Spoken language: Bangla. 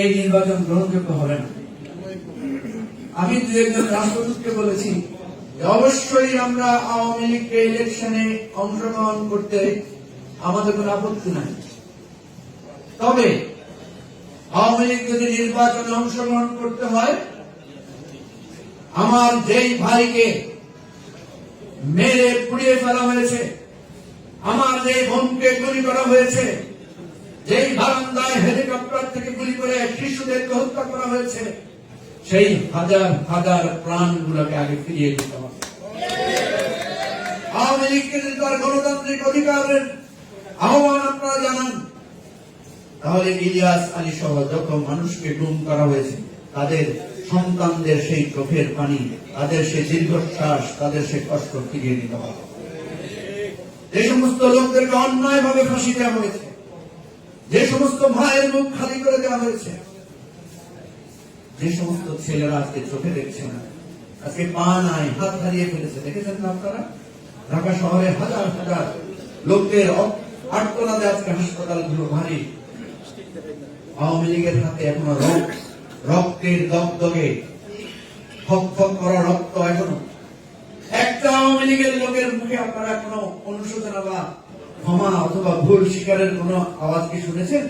এই নির্বাচন গ্রহণযোগ্য হবে না। আমি দু একজন রাষ্ট্রদূতকে বলেছি অবশ্যই আমরা আওয়ামী লীগকে ইলেকশনে অংশগ্রহণ করতে আমাদের কোনো আপত্তি নাই। তবে আওয়ামী লীগ যদি নির্বাচনে অংশগ্রহণ করতে হয়, আমার যেই ভাইকে মেরে পুড়িয়ে ফেলা হয়েছে, আমার যে বোনকে গুলি করা হয়েছে, যেই থেকে গুলি করে শিশুদেরকে হত্যা করা হয়েছে, সেই হাজার হাজার প্রাণগুলোকে আগে ফিরিয়ে দিতে হবে। আওয়ামী লীগকে যদি তার গণতান্ত্রিক অধিকারের আহ্বান আপনারা জানান, তাহলে ইলিয়াস আলী সহ যত মানুষকে গুম করা হয়েছে, তাদের সন্তানদের সেই চোখের পানি, তাদের সেই দীর্ঘশ্বাস, তাদের সেই কষ্ট ফিরিয়ে দিতে হবে। যে সমস্ত লোকদেরকে অন্যায় ভাবে ফাঁসি দেওয়া হয়েছে যে সমস্ত ভাইয়ের মুখ খালি করে দেওয়া হয়েছে, যে সমস্ত ছেলেরা আজকে চোখে দেখছে না, আজকে পা নাই, হাত হারিয়ে ফেলেছে, দেখেছেন না আপনারা? ঢাকা শহরে হাজার হাজার লোকদের অ- আর্তনাদে আজকে হাসপাতালগুলো ভারী। আওয়ামী লীগের হাতে এখনও রক্ত, রক্তের দগদগে, ফক ফক করা রক্ত এখনও। একটা আওয়ামী লীগের লোকের মুখে আপনারা এখনও অনুশোচনা বা ক্ষমা অথবা ভুল স্বীকারের কোনো আওয়াজ কি শুনেছেন?